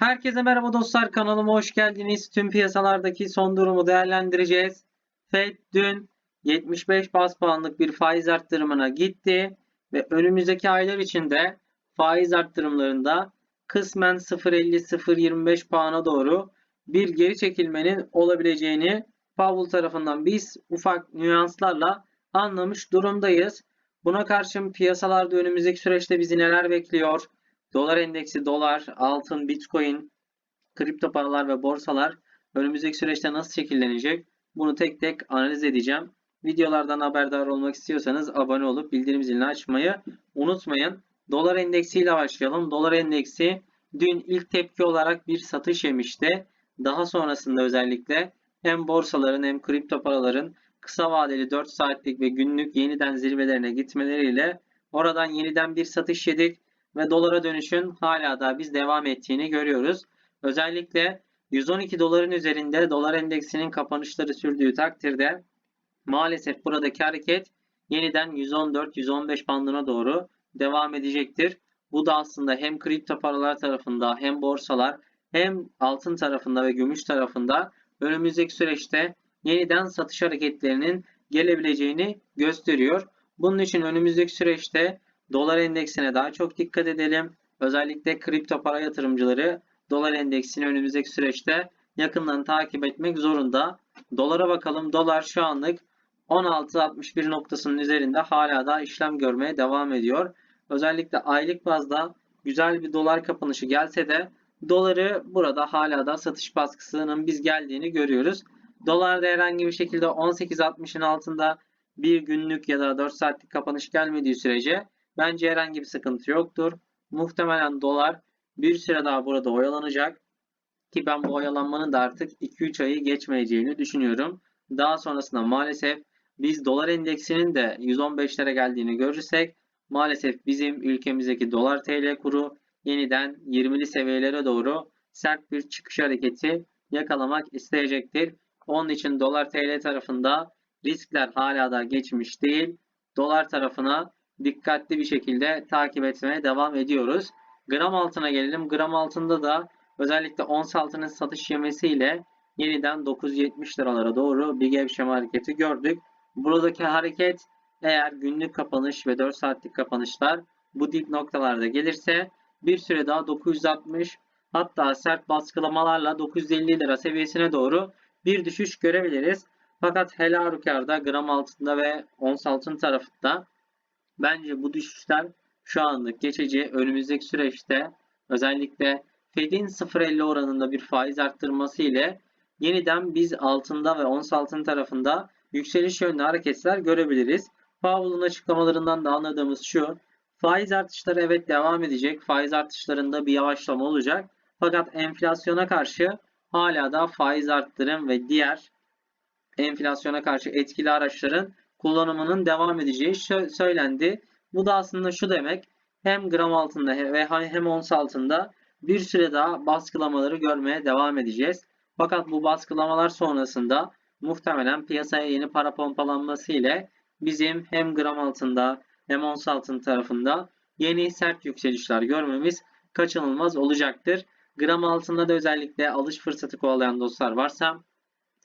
Herkese merhaba dostlar kanalıma hoş geldiniz. Tüm piyasalardaki son durumu değerlendireceğiz. Fed dün 75 bas puanlık bir faiz arttırımına gitti ve önümüzdeki aylar içinde faiz arttırımlarında kısmen 0.50-0.25 puana doğru bir geri çekilmenin olabileceğini Powell tarafından biz ufak nüanslarla anlamış durumdayız. Buna karşın piyasalarda önümüzdeki süreçte bizi neler bekliyor? Dolar endeksi, dolar, altın, bitcoin, kripto paralar ve borsalar önümüzdeki süreçte nasıl şekillenecek? Bunu tek tek analiz edeceğim. Videolardan haberdar olmak istiyorsanız abone olup bildirim zilini açmayı unutmayın. Dolar endeksiyle başlayalım. Dolar endeksi dün ilk tepki olarak bir satış yemişti. Daha sonrasında özellikle hem borsaların hem kripto paraların kısa vadeli 4 saatlik ve günlük yeniden zirvelerine gitmeleriyle oradan yeniden bir satış yedik ve dolara dönüşün hala da biz devam ettiğini görüyoruz. Özellikle 112 doların üzerinde dolar endeksinin kapanışları sürdüğü takdirde maalesef buradaki hareket yeniden 114-115 bandına doğru devam edecektir. Bu da aslında hem kripto paralar tarafında hem borsalar hem altın tarafında ve gümüş tarafında önümüzdeki süreçte yeniden satış hareketlerinin gelebileceğini gösteriyor. Bunun için önümüzdeki süreçte dolar endeksine daha çok dikkat edelim. Özellikle kripto para yatırımcıları dolar endeksini önümüzdeki süreçte yakından takip etmek zorunda. Dolara bakalım. Dolar şu anlık 16.61 noktasının üzerinde hala da işlem görmeye devam ediyor. Özellikle aylık bazda güzel bir dolar kapanışı gelse de doları burada hala da satış baskısının biz geldiğini görüyoruz. Dolarda herhangi bir şekilde 18.60'ın altında bir günlük ya da 4 saatlik kapanış gelmediği sürece bence herhangi bir sıkıntı yoktur. Muhtemelen dolar bir süre daha burada oyalanacak. Ki ben bu oyalanmanın da artık 2-3 ayı geçmeyeceğini düşünüyorum. Daha sonrasında maalesef biz dolar endeksinin de 115'lere geldiğini görürsek maalesef bizim ülkemizdeki dolar TL kuru yeniden 20'li seviyelere doğru sert bir çıkış hareketi yakalamak isteyecektir. Onun için dolar TL tarafında riskler hala da geçmiş değil. Dolar tarafına dikkatli bir şekilde takip etmeye devam ediyoruz. Gram altına gelelim. Gram altında da özellikle ons altının satış yemesiyle yeniden 970 liralara doğru bir gevşeme hareketi gördük. Buradaki hareket eğer günlük kapanış ve 4 saatlik kapanışlar bu dip noktalarda gelirse bir süre daha 960 hatta sert baskılamalarla 950 lira seviyesine doğru bir düşüş görebiliriz. Fakat helal halükarda gram altında ve ons altın tarafında bence bu düşüşler şu anlık geçici önümüzdeki süreçte özellikle Fed'in 0.50 oranında bir faiz arttırması ile yeniden biz altında ve ons altın tarafında yükseliş yönlü hareketler görebiliriz. Powell'ın açıklamalarından da anladığımız şu. Faiz artışları evet devam edecek. Faiz artışlarında bir yavaşlama olacak. Fakat enflasyona karşı hala da faiz arttırım ve diğer enflasyona karşı etkili araçların kullanımının devam edeceği söylendi. Bu da aslında şu demek. Hem gram altında ve hem ons altında bir süre daha baskılamaları görmeye devam edeceğiz. Fakat bu baskılamalar sonrasında muhtemelen piyasaya yeni para pompalanması ile bizim hem gram altında hem ons altın tarafında yeni sert yükselişler görmemiz kaçınılmaz olacaktır. Gram altında da özellikle alış fırsatı kovalayan dostlar varsa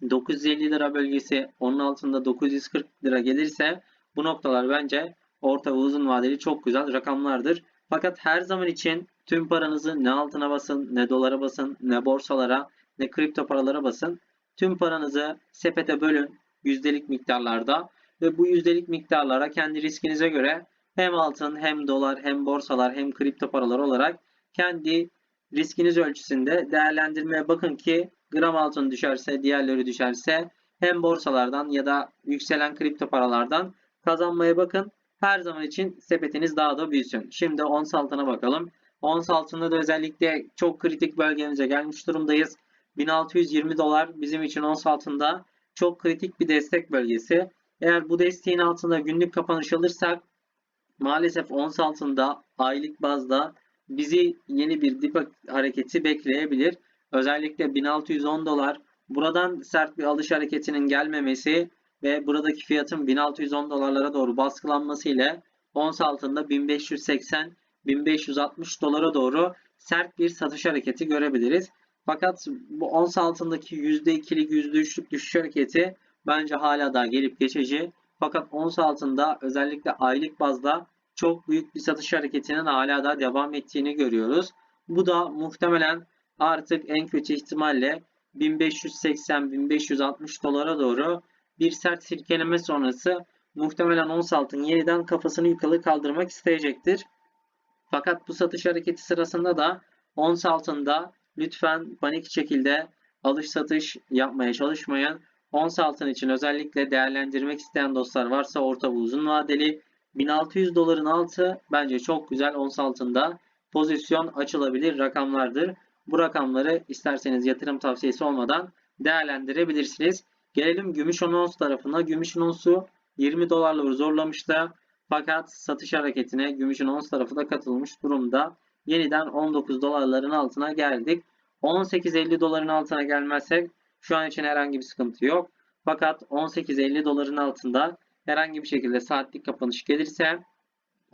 950 lira bölgesi onun altında 940 lira gelirse bu noktalar bence orta ve uzun vadeli çok güzel rakamlardır. Fakat her zaman için tüm paranızı ne altına basın, ne dolara basın, ne borsalara, ne kripto paralara basın. Tüm paranızı sepete bölün yüzdelik miktarlarda ve bu yüzdelik miktarlara kendi riskinize göre hem altın hem dolar hem borsalar hem kripto paralar olarak kendi riskiniz ölçüsünde değerlendirmeye bakın ki gram altın düşerse diğerleri düşerse hem borsalardan ya da yükselen kripto paralardan kazanmaya bakın. Her zaman için sepetiniz daha da büyüsün. Şimdi ons altına bakalım. Ons altında da özellikle çok kritik bölgemize gelmiş durumdayız. 1620 dolar bizim için ons altında çok kritik bir destek bölgesi. Eğer bu desteğin altında günlük kapanış alırsak maalesef ons altında aylık bazda bizi yeni bir dip hareketi bekleyebilir. Özellikle 1610 dolar buradan sert bir alış hareketinin gelmemesi ve buradaki fiyatın 1610 dolarlara doğru baskılanması ile ons altında 1580 1560 dolara doğru sert bir satış hareketi görebiliriz. Fakat bu ons altındaki %2'lik %3'lük düşüş hareketi bence hala daha gelip geçici. Fakat ons altında özellikle aylık bazda çok büyük bir satış hareketinin hala da devam ettiğini görüyoruz. Bu da muhtemelen artık en kötü ihtimalle 1580-1560 dolara doğru bir sert silkeleme sonrası muhtemelen ons altın yeniden kafasını yukarı kaldırmak isteyecektir. Fakat bu satış hareketi sırasında da ons altında lütfen panik şekilde alış satış yapmaya çalışmayın. Ons altın için özellikle değerlendirmek isteyen dostlar varsa orta ve uzun vadeli 1600 doların altı bence çok güzel ons altında pozisyon açılabilir rakamlardır. Bu rakamları isterseniz yatırım tavsiyesi olmadan değerlendirebilirsiniz. Gelelim gümüş ons tarafına. Gümüşün onsu 20 dolarları zorlamıştı. Fakat satış hareketine gümüşün ons tarafı da katılmış durumda. Yeniden 19 dolarların altına geldik. 18.50 doların altına gelmezsek şu an için herhangi bir sıkıntı yok. Fakat 18.50 doların altında herhangi bir şekilde saatlik kapanış gelirse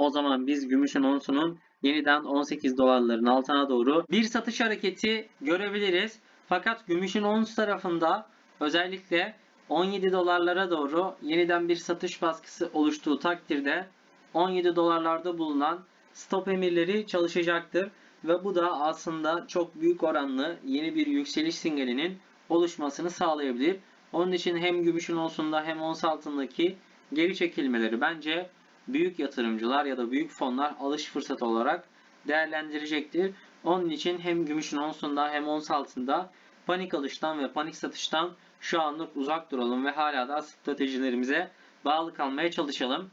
o zaman biz gümüşün onsunun yeniden 18 dolarların altına doğru bir satış hareketi görebiliriz. Fakat gümüşün ons tarafında özellikle 17 dolarlara doğru yeniden bir satış baskısı oluştuğu takdirde 17 dolarlarda bulunan stop emirleri çalışacaktır. Ve bu da aslında çok büyük oranlı yeni bir yükseliş sinyalinin oluşmasını sağlayabilir. Onun için hem gümüşün onsunda hem ons altındaki geri çekilmeleri bence büyük yatırımcılar ya da büyük fonlar alış fırsatı olarak değerlendirecektir. Onun için hem gümüşün onsunda hem ons altında panik alıştan ve panik satıştan şu anlık uzak duralım ve hala da stratejilerimize bağlı kalmaya çalışalım.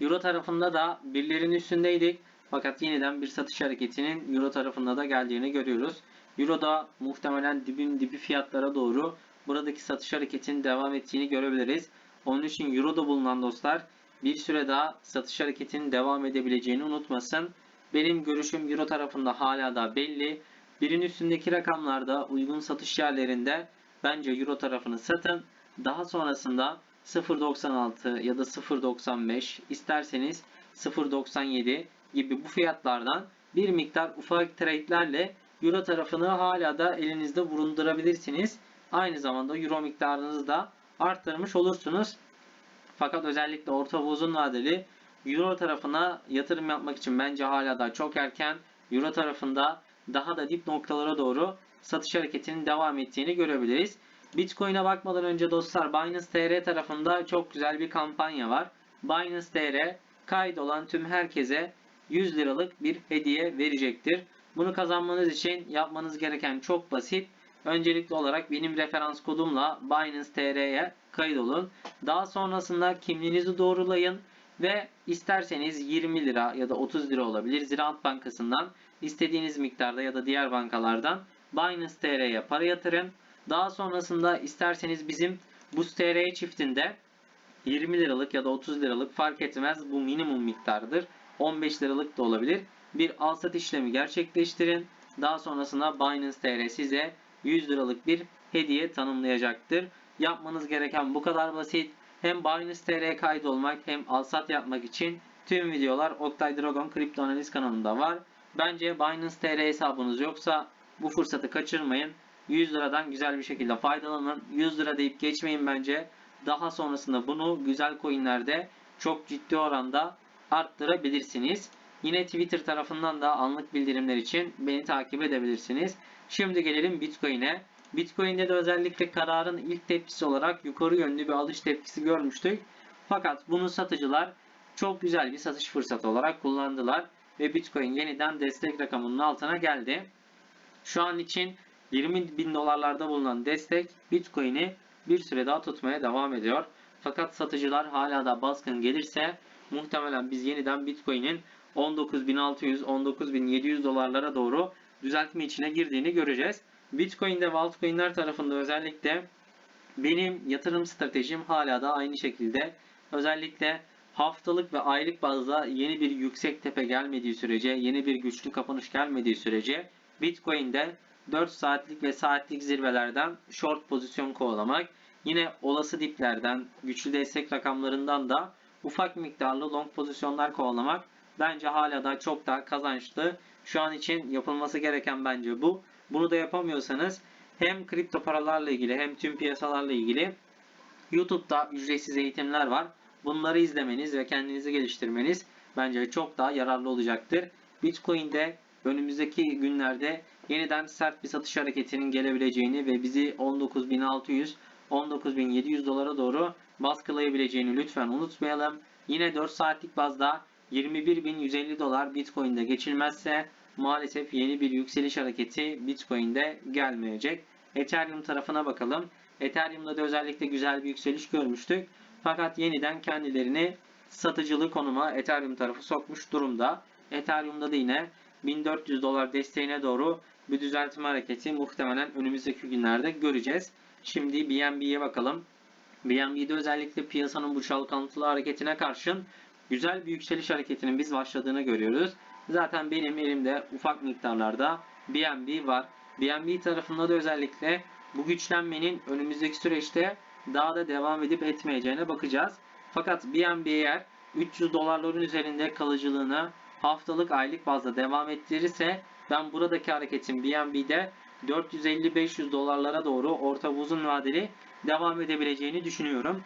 Euro tarafında da birlerin üstündeydik. Fakat yeniden bir satış hareketinin Euro tarafında da geldiğini görüyoruz. Euro da muhtemelen dibin dibi fiyatlara doğru buradaki satış hareketinin devam ettiğini görebiliriz. Onun için Euro'da bulunan dostlar bir süre daha satış hareketinin devam edebileceğini unutmasın. Benim görüşüm Euro tarafında hala da belli. Birin üstündeki rakamlarda uygun satış yerlerinde bence Euro tarafını satın. Daha sonrasında 0.96 ya da 0.95 isterseniz 0.97 gibi bu fiyatlardan bir miktar ufak trade'lerle Euro tarafını hala da elinizde bulundurabilirsiniz. Aynı zamanda Euro miktarınızı da arttırmış olursunuz. Fakat özellikle orta ve uzun vadeli Euro tarafına yatırım yapmak için bence hala da çok erken. Euro tarafında daha da dip noktalara doğru satış hareketinin devam ettiğini görebiliriz. Bitcoin'e bakmadan önce dostlar Binance TR tarafında çok güzel bir kampanya var. Binance TR kaydolan tüm herkese 100 liralık bir hediye verecektir. Bunu kazanmanız için yapmanız gereken çok basit. Öncelikli olarak benim referans kodumla Binance TR'ye kaydolun. Daha sonrasında kimliğinizi doğrulayın ve isterseniz 20 lira ya da 30 lira olabilir Ziraat Bankası'ndan istediğiniz miktarda ya da diğer bankalardan Binance TR'ye para yatırın. Daha sonrasında isterseniz bizim Boost TR çiftinde 20 liralık ya da 30 liralık fark etmez bu minimum miktardır. 15 liralık da olabilir. Bir alsat işlemi gerçekleştirin. Daha sonrasında Binance TR size 100 liralık bir hediye tanımlayacaktır. Yapmanız gereken bu kadar basit. Hem Binance TR'ye kaydolmak hem alsat yapmak için tüm videolar Oktay Dragon Kripto Analiz kanalında var. Bence Binance TR hesabınız yoksa bu fırsatı kaçırmayın. 100 liradan güzel bir şekilde faydalanın. 100 lira deyip geçmeyin bence. Daha sonrasında bunu güzel coinlerde çok ciddi oranda arttırabilirsiniz. Yine Twitter tarafından da anlık bildirimler için beni takip edebilirsiniz. Şimdi gelelim Bitcoin'e. Bitcoin'de de özellikle kararın ilk tepkisi olarak yukarı yönlü bir alış tepkisi görmüştük. Fakat bunu satıcılar çok güzel bir satış fırsatı olarak kullandılar ve Bitcoin yeniden destek rakamının altına geldi. Şu an için 20 bin dolarlarda bulunan destek Bitcoin'i bir süre daha tutmaya devam ediyor. Fakat satıcılar hala da baskın gelirse muhtemelen biz yeniden Bitcoin'in 19.600 19.700 dolarlara doğru düzeltme içine girdiğini göreceğiz. Bitcoin'de ve altcoin'ler tarafında özellikle benim yatırım stratejim hala da aynı şekilde özellikle haftalık ve aylık bazda yeni bir yüksek tepe gelmediği sürece, yeni bir güçlü kapanış gelmediği sürece Bitcoin'de 4 saatlik ve saatlik zirvelerden short pozisyon kovalamak, yine olası diplerden, güçlü destek rakamlarından da ufak miktarlı long pozisyonlar kovalamak bence hala da çok daha kazançlı. Şu an için yapılması gereken bence bu. Bunu da yapamıyorsanız hem kripto paralarla ilgili hem tüm piyasalarla ilgili YouTube'da ücretsiz eğitimler var. Bunları izlemeniz ve kendinizi geliştirmeniz bence çok daha yararlı olacaktır. Bitcoin'de önümüzdeki günlerde yeniden sert bir satış hareketinin gelebileceğini ve bizi 19.600 19.700 dolara doğru baskılayabileceğini lütfen unutmayalım. Yine 4 saatlik bazda 21.150 dolar Bitcoin'de geçilmezse maalesef yeni bir yükseliş hareketi Bitcoin'de gelmeyecek. Ethereum tarafına bakalım. Ethereum'da da özellikle güzel bir yükseliş görmüştük. Fakat yeniden kendilerini satıcılı konuma Ethereum tarafı sokmuş durumda. Ethereum'da da yine 1400 dolar desteğine doğru bir düzeltme hareketi muhtemelen önümüzdeki günlerde göreceğiz. Şimdi BNB'ye bakalım. BNB'de özellikle piyasanın bu çalkantılı hareketine karşın güzel bir yükseliş hareketinin biz başladığını görüyoruz. Zaten benim elimde ufak miktarlarda BNB var. BNB tarafında da özellikle bu güçlenmenin önümüzdeki süreçte daha da devam edip etmeyeceğine bakacağız. Fakat BNB eğer 300 dolarların üzerinde kalıcılığını haftalık aylık bazda devam ettirirse ben buradaki hareketin BNB'de 450-500 dolarlara doğru orta uzun vadeli devam edebileceğini düşünüyorum.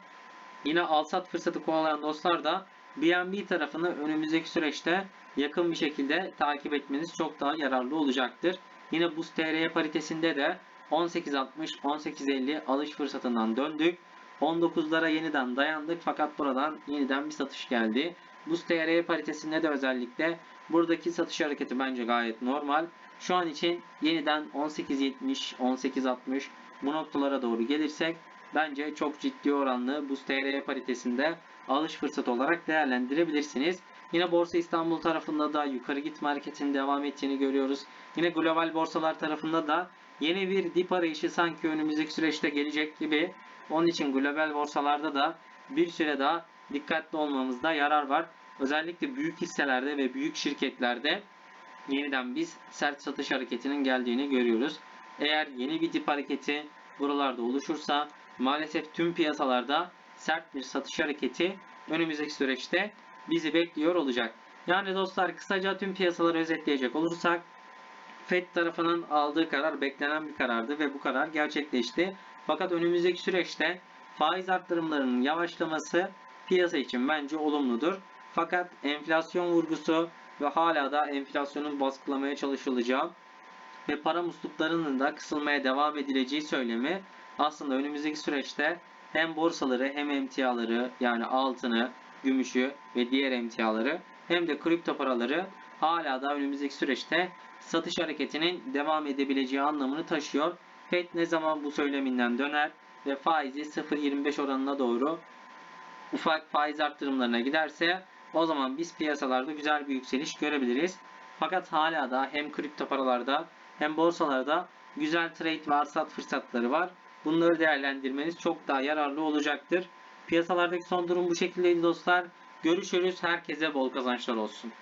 Yine alsat fırsatı kovalayan dostlar da BNB tarafını önümüzdeki süreçte yakın bir şekilde takip etmeniz çok daha yararlı olacaktır. Yine Boost TR paritesinde de 18.60-18.50 alış fırsatından döndük. 19'lara yeniden dayandık fakat buradan yeniden bir satış geldi. Boost TR paritesinde de özellikle buradaki satış hareketi bence gayet normal. Şu an için yeniden 18.70, 18.60 bu noktalara doğru gelirsek bence çok ciddi oranlı Boost TR paritesinde alış fırsatı olarak değerlendirebilirsiniz. Yine Borsa İstanbul tarafında da yukarı gitme hareketinin devam ettiğini görüyoruz. Yine global borsalar tarafında da yeni bir dip arayışı sanki önümüzdeki süreçte gelecek gibi. Onun için global borsalarda da bir süre daha dikkatli olmamızda yarar var. Özellikle büyük hisselerde ve büyük şirketlerde yeniden biz sert satış hareketinin geldiğini görüyoruz. Eğer yeni bir dip hareketi buralarda oluşursa maalesef tüm piyasalarda sert bir satış hareketi önümüzdeki süreçte bizi bekliyor olacak. Yani dostlar kısaca tüm piyasaları özetleyecek olursak FED tarafının aldığı karar beklenen bir karardı ve bu karar gerçekleşti. Fakat önümüzdeki süreçte faiz arttırımlarının yavaşlaması piyasa için bence olumludur. Fakat enflasyon vurgusu ve hala da enflasyonun baskılamaya çalışılacağı ve para musluklarının da kısılmaya devam edileceği söylemi aslında önümüzdeki süreçte hem borsaları hem emtiaları yani altını, gümüşü ve diğer emtiaları hem de kripto paraları hala da önümüzdeki süreçte satış hareketinin devam edebileceği anlamını taşıyor. FED ne zaman bu söyleminden döner ve faizi 0.25 oranına doğru ufak faiz arttırımlarına giderse o zaman biz piyasalarda güzel bir yükseliş görebiliriz. Fakat hala da hem kripto paralarda hem borsalarda güzel trade ve arsat fırsatları var. Bunları değerlendirmeniz çok daha yararlı olacaktır. Piyasalardaki son durum bu şekildeydi dostlar. Görüşürüz. Herkese bol kazançlar olsun.